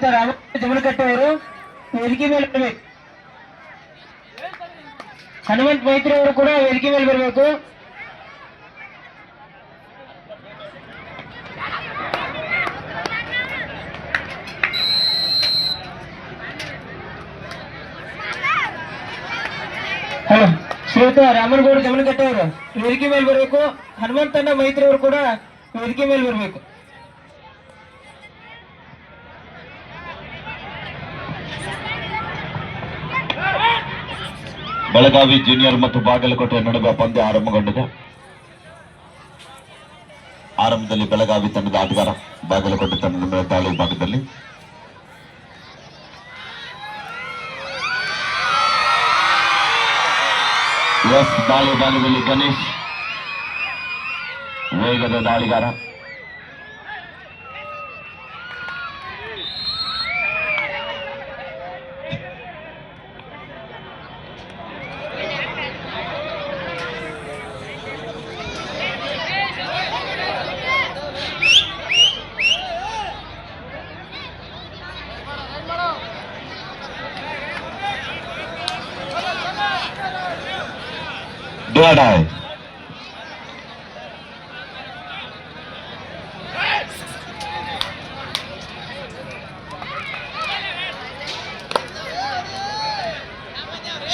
ಶ್ರೀಯುತ ರಾಮಕೃಷ್ಣ ಅವರು ವೇದಿಕೆ ಮೇಲೆ ಬರಬೇಕು. ಹನುಮಂತ್ ಮೈತ್ರಿ ಅವರು ಕೂಡ ವೇದಿಕೆ ಮೇಲೆ ಬರಬೇಕು. ಹಲೋ, ಶ್ರೀಯುತ ರಾಮನಗೌಡ ಜಮನಕಟ್ಟೆ ಅವರು ವೇದಿಕೆ ಮೇಲೆ ಬರಬೇಕು. ಹನುಮಂತಣ್ಣ ಮೈತ್ರಿ ಅವರು ಕೂಡ ವೇದಿಕೆ ಮೇಲೆ ಬರಬೇಕು. ಬೆಳಗಾವಿ ಜೂನಿಯರ್ ಮತ್ತು ಬಾಗಲಕೋಟೆ ನಡುವೆ ಪಂದ್ಯ ಆರಂಭಗೊಂಡಿದೆ ಆರಂಭದಲ್ಲಿ ಬೆಳಗಾವಿ ತಂಡದ ಆಟಗಾರ ಬಾಗಲಕೋಟೆ ತಂಡದ ಮೇಲೆ ದಾಳಿ ಭಾಗದಲ್ಲಿ ಎಸ್ ದಾಳಿ ಭಾಗದಲ್ಲಿ ಗಣೇಶ್ ವೇಗದ ದಾಳಿಗಾರ ಡಿವೈಡ್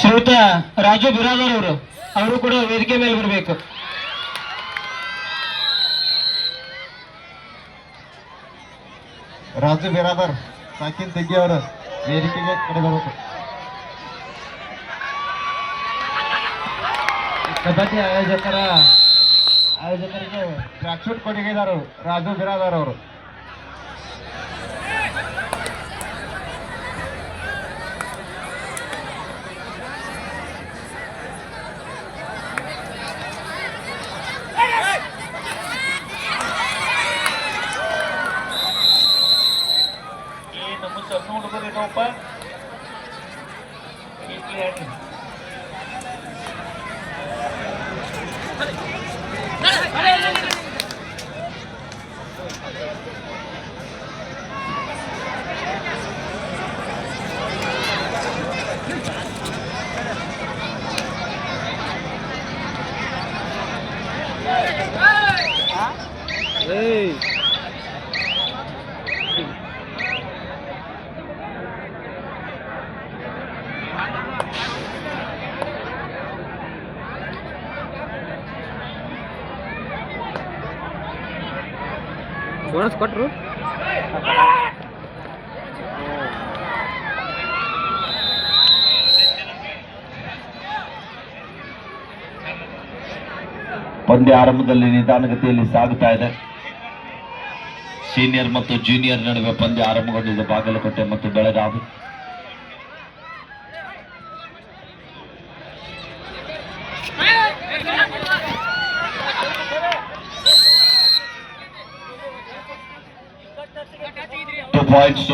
ಶ್ರೀಯುತ ರಾಜು ಬಿರಾದರ್ ಅವರು ಅವರು ಕೂಡ ವೇದಿಕೆ ಮೇಲೆ ಬರಬೇಕು ರಾಜು ಬಿರಾದರ್ ಸಾಕಿನ್ ತೆಗ್ಗಿ ಅವರು ವೇದಿಕೆಗೆ ಕಡೆ ಬರಬೇಕು ಕಬಡ್ಡಿ ಆಯೋಜಕರ ಆಯೋಜಕರಿಗೆ ಟ್ರ್ಯಾಕ್ ಶೂಟ್ ಕೊಟ್ಟಿದ್ದಾರೆ ರಾಜು ಬಿರಾದರ್ ಅವರು ನಮ್ಮ ಸಣ್ಣ ಹುಡುಗರು ಏನೋಪ್ಪ ಕೊಟ್ರು. ಪಂದ್ಯ ಆರಂಭದಲ್ಲಿ ನಿಧಾನಗತಿಯಲ್ಲಿ ಸಾಗುತ್ತಾ ಇದೆ. ಸೀನಿಯರ್ ಮತ್ತು ಜೂನಿಯರ್ ನಡುವೆ ಪಂದ್ಯ ಆರಂಭಗೊಂಡಿದೆ ಬಾಗಲಕೋಟೆ ಮತ್ತು ಬೆಳಗಾವಿ.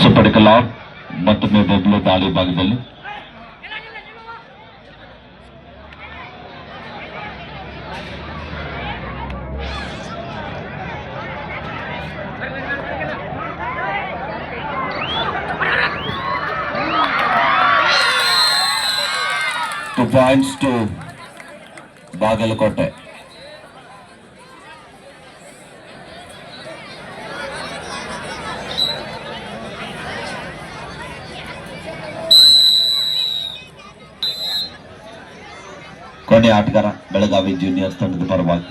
में ಸುಪಡಿಕ ಲಾಡ್ ಮತ್ತೊಮ್ಮೆ ಬಬ್ಲು ದಾಳಿ ಭಾಗದಲ್ಲಿ ಟು ಪಾಯಿಂಟ್ಸ್ ಟು ಬಾಗಲಕೋಟೆ ಆಟಗಾರ ಬೆಳಗಾವಿ ಜೂನಿಯರ್ಸ್ ತಂಡದ ಪರವಾಗಿ.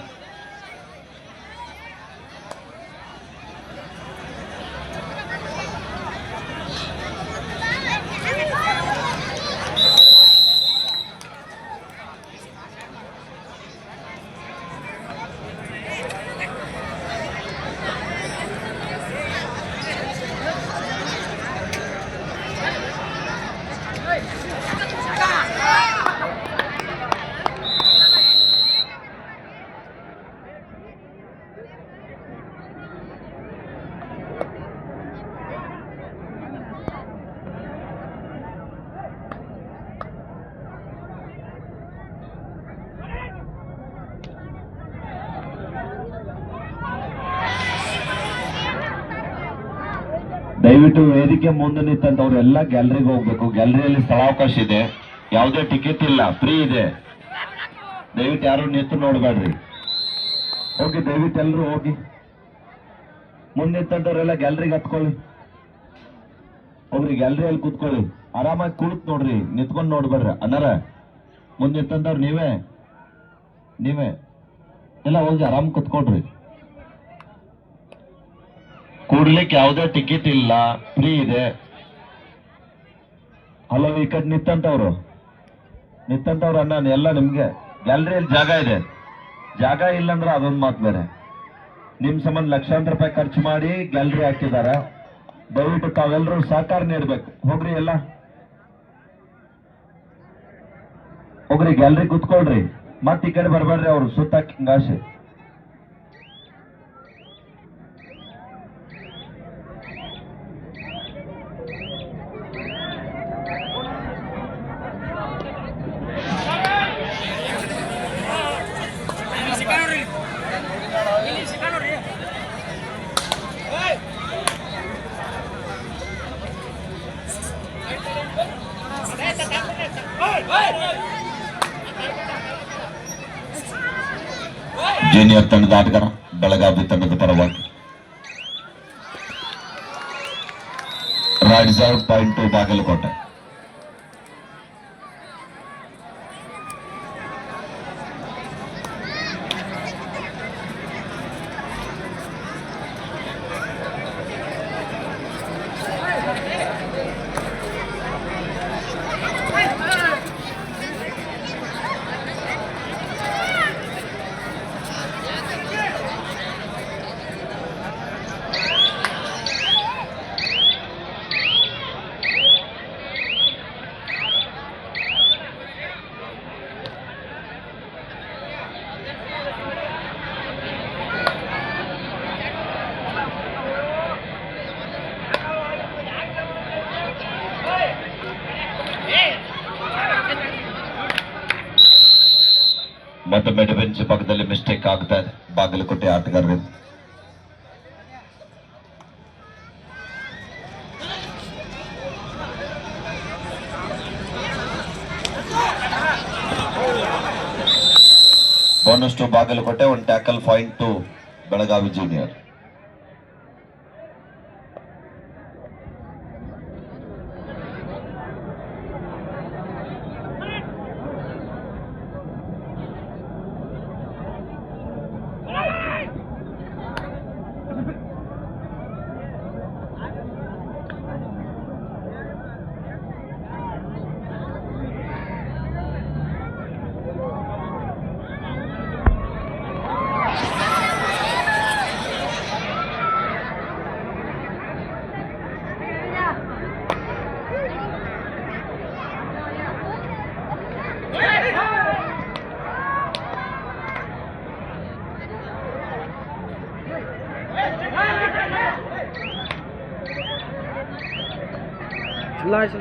ದಯವಿಟ್ಟು ವೇದಿಕೆ ಮುಂದೆ ನಿಂತಂತವ್ರೆಲ್ಲ ಗ್ಯಾಲರಿಗೆ ಹೋಗ್ಬೇಕು. ಗ್ಯಾಲರಿಯಲ್ಲಿ ಸ್ಥಳಾವಕಾಶ ಇದೆ. ಯಾವುದೇ ಟಿಕೆಟ್ ಇಲ್ಲ. ಫ್ರೀ ಇದೆ. ದಯವಿಟ್ಟು ಯಾರು ನಿಂತು ನೋಡ್ಬೇಡ್ರಿ. ಹೋಗಿ ದಯವಿಟ್ಟು ಎಲ್ಲರೂ ಹೋಗಿ. ಮುಂದೆ ನಿಂತಂತವ್ರೆಲ್ಲ ಗ್ಯಾಲರಿಗೆ ಹತ್ಕೊಳ್ಳಿ. ಹೋಗ್ರಿ ಗ್ಯಾಲರಿಯಲ್ಲಿ ಕೂತ್ಕೊಳ್ಳಿ. ಆರಾಮಾಗಿ ಕುಳಿತು ನೋಡ್ರಿ. ನಿಂತ್ಕೊಂಡು ನೋಡ್ಬೇಡ್ರಿ. ಅನ್ನಾರ ಮುಂದೆ ನಿಂತಂತವ್ರು ನೀವೇ. ನೀವೇ. ಎಲ್ಲ ಹೋಗಿ ಆರಾಮ್ ಕುತ್ಕೊಳ್ರಿ. ಕೂಡ್ಲಿಕ್ಕೆ ಯಾವುದೇ ಟಿಕೆಟ್ ಇಲ್ಲ ಫ್ರೀ ಇದೆ. ಅಲ್ಲ ಈ ಕಡೆ ನಿತ್ತಂತವ್ರು ನಿತ್ತಂತವ್ರು ಅಣ್ಣ ಎಲ್ಲ ನಿಮ್ಗೆ. ಗ್ಯಾಲರಿಯಲ್ಲಿ ಜಾಗ ಇದೆ. ಜಾಗ ಇಲ್ಲಂದ್ರೆ ಅದೊಂದು ಮಾತು ಬೇರೆ. ನಿಮ್ ಸಂಬಂಧ ಲಕ್ಷಾಂತರ ರೂಪಾಯಿ ಖರ್ಚು ಮಾಡಿ ಗ್ಯಾಲರಿ ಹಾಕಿದಾರ. ದಯವಿಟ್ಟು ತಾವೆಲ್ಲರೂ ಸಹಕಾರ ನೀಡ್ಬೇಕು ಹೋಗ್ರಿ ಎಲ್ಲ. ಹೋಗ್ರಿ ಗ್ಯಾಲರಿ ಕುತ್ಕೊಳ್ರಿ. ಮತ್ತೆ ಈ ಕಡೆ ಬರ್ಬೇಡ್ರಿ ಅವ್ರು ಸುತ್ತಾಕಿ ಹಿಂಗಾಸೆ ತಂಡದ ಆಟಗಾರ ಬೆಳಗಾವಿ ತಂಡದ ಪರವಾಗಿ rides out point to Bagalkote mid bench mistake ಆಗ್ತಾ ಇದೆ. ಬಾಗಲಕೋಟೆ ಆಟಗಾರರು. ಬೋನಸ್ ಟು ಬಾಗಲಕೋಟೆ ಒಂದು tackle point to Belagavi junior large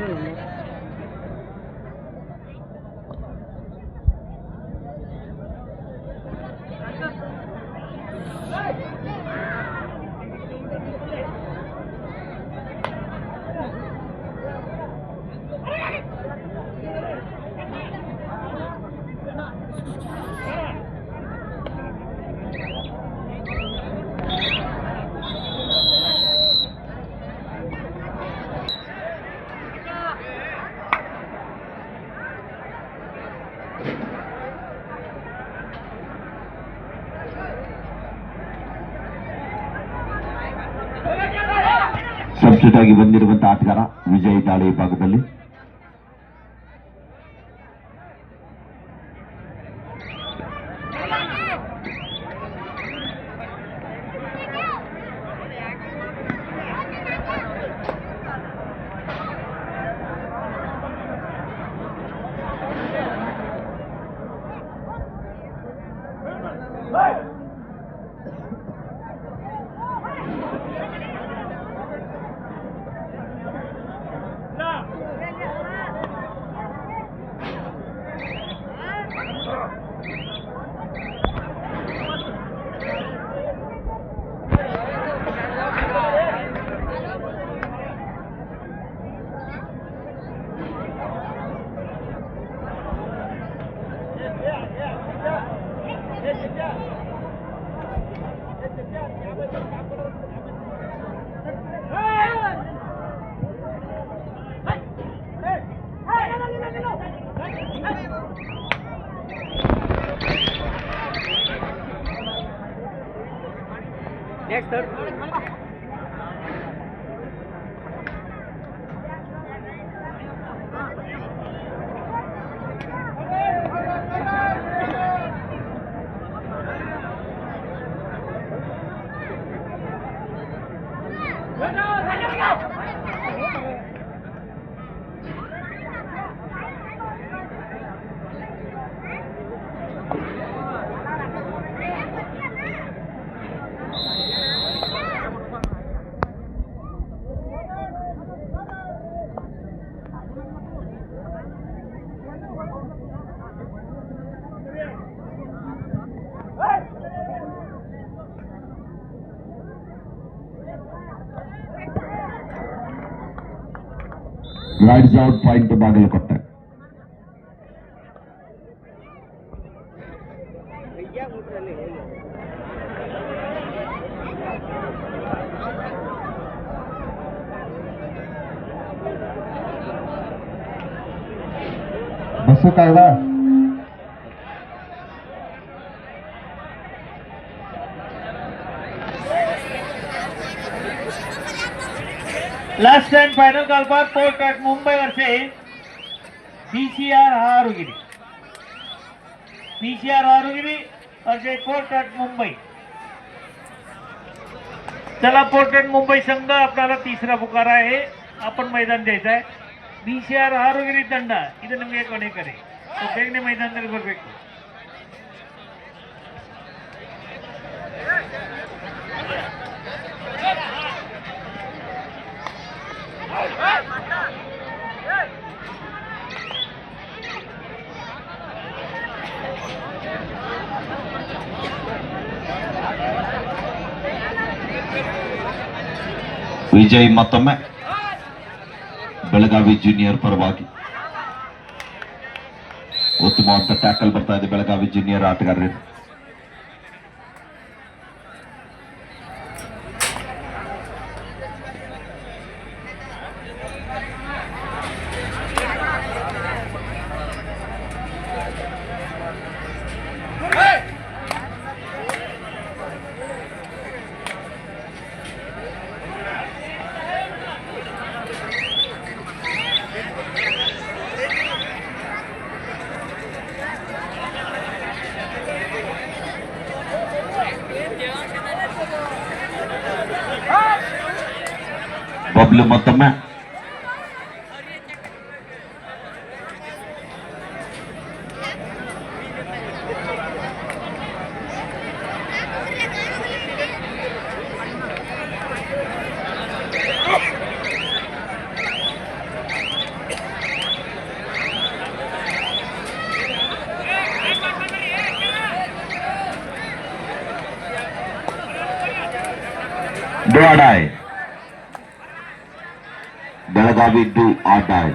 ಆಗಿ ಬಂದಿರುವಂತಹ ಆಟಗಾರ ವಿಜಯ್ ದಾಳಿ ಭಾಗದಲ್ಲಿ raids out point Bagalkot last and final कालपात port at Mumbai versus P C R हारुगिरी P C R Harugiri versus port at Mumbai चला पोर्ट ॲट मुंबई संघ आपल्याला तिसरा पुकार आहे आपण मैदान द्यायचं आहे ಬಿ ಸಿ ಆರ್ ಹಾರುಗಿರಿ ತಂಡ ಇದು ನಮಗೆ ಕೊನೆ ಕರೆ ಸೊ ಬೇಗನೆ ಮೈದಾನದಲ್ಲಿ ಬರಬೇಕು ವಿಜಯ್ ಮತ್ತೊಮ್ಮೆ. ಬೆಳಗಾವಿ ಜೂನಿಯರ್ ಪರವಾಗಿ. ಉತ್ತಮವಾದ ಟ್ಯಾಕಲ್ ಬರ್ತಾ ಇದೆ ಬೆಳಗಾವಿ ಜೂನಿಯರ್ ಆಟಗಾರರು. பில்லு மொத்தமாக দাবি আদায়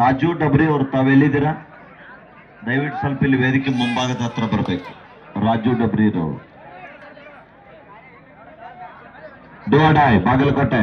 ರಾಜು ಡಬ್ರಿ ಅವರು ತಾವೆಲ್ಲಿದ್ದೀರಾ ದಯವಿಟ್ಟು ಸ್ವಲ್ಪ ಇಲ್ಲಿ ವೇದಿಕೆ ಮುಂಭಾಗದ ಹತ್ರ ಬರಬೇಕು. ರಾಜು ಡಬ್ರಿ ಡಬ್ರಿರವರು ಡೋಡಾಯ್ ಬಾಗಲಕೋಟೆ.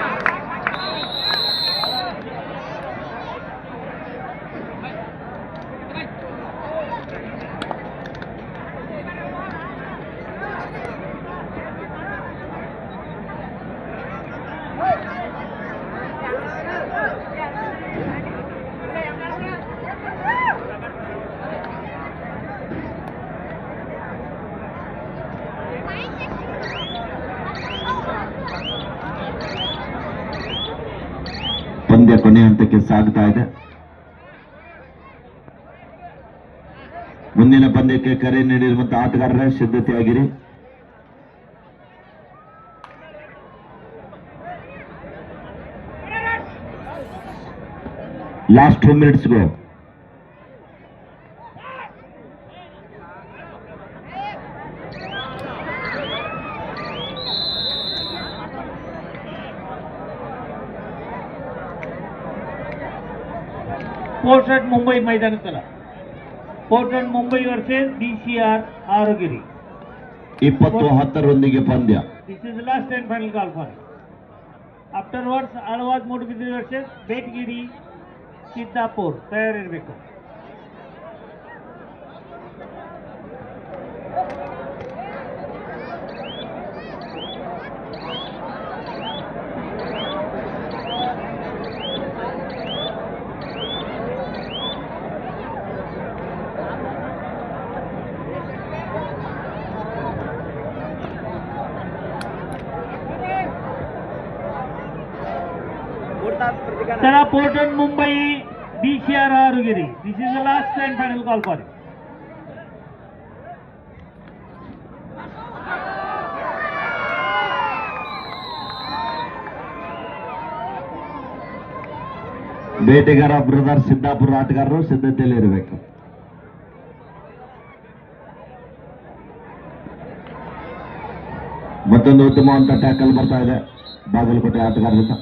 ಸಾಗ್ತಾ ಇದೆ. ಮುಂದಿನ ಪಂದ್ಯಕ್ಕೆ ಕರೆ ನೀಡಿರುವಂತಹ ಆಟಗಾರರ ಸಿದ್ಧತೆಯಾಗಿರಿ. Last two minutes ಗೋ पोर्ट ट्रस्ट मुंबई मैदान चला port trust Mumbai versus B C R आरोगिरी ಇಪ್ಪತ್ತು ಹತ್ತರೊಂದಿಗೆ ಪಂದ್ಯ This is the last and final call for it. Afterwards, Alwaz Mudbidri versus Betgiri Siddhapur. ತಯಾರಿರಬೇಕು Sir, Porton Mumbai, BCR Arugiri. This is the last and final call for it. ಬೇಟೆಗಾರ brother Siddapura ಆಟಗಾರರು ಸಿದ್ಧತೆಯಲ್ಲಿ ಇರಬೇಕು ಮತ್ತೊಂದು ಉತ್ತಮವಾದಂತ tackle ಬರ್ತಾ ಇದೆ ಬಾಗಲಕೋಟೆ ಆಟಗಾರರಿಂದ